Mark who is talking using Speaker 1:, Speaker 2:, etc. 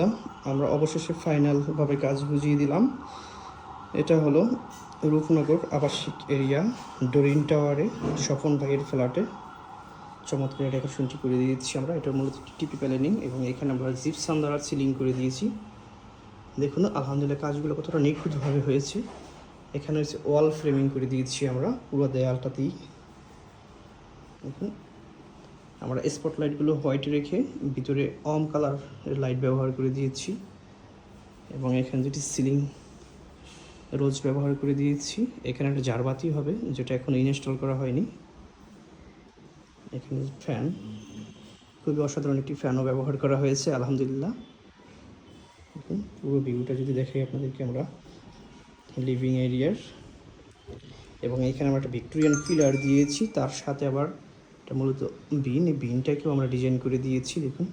Speaker 1: আলহামদুলিল্লাহ আমরা অবশেষে ফাইনালভাবে কাজ বুঝিয়ে দিলাম। এটা হলো রূপনগর আবাসিক এরিয়া, ডোরিন টাওয়ারে, স্বপন ভাইয়ের ফ্ল্যাটে। চমৎকার ডেকোরেশনটি করে দিয়েছি আমরা, এটা মূলত টিপি প্যালেনিং এবং এখানে আমরা জিপসাম দ্বারা সিলিং করে দিয়েছি। দেখুন, আলহামদুলিল্লাহ কাজগুলো কতটা নিখুঁতভাবে হয়েছে। এখানে হচ্ছে ওয়াল ফ্রেমিং করে দিয়েছি আমরা, পুরো দেয়ালটাতেই। দেখুন আমরা স্পট লাইটগুলো হোয়াইট রেখে ভিতরে অম কালার লাইট ব্যবহার করে দিয়েছি এবং এখানে যেটি সিলিং রোজ ব্যবহার করে দিয়েছি। এখানে একটা জারবাতি হবে, যেটা এখন ইনস্টল করা হয়নি। এখানে ফ্যান খুবই অসাধারণ একটি ফ্যানও ব্যবহার করা হয়েছে, আলহামদুলিল্লাহ। পুরো ভিউটা যদি দেখাই আপনাদেরকে আমরা লিভিং এরিয়ার এবং এখানে আমরা একটা ভিক্টোরিয়ান পিলার দিয়েছি, তার সাথে আবার এটা মূলত বিন। এই বিনটাকেও আমরা ডিজাইন করে দিয়েছি দেখুন।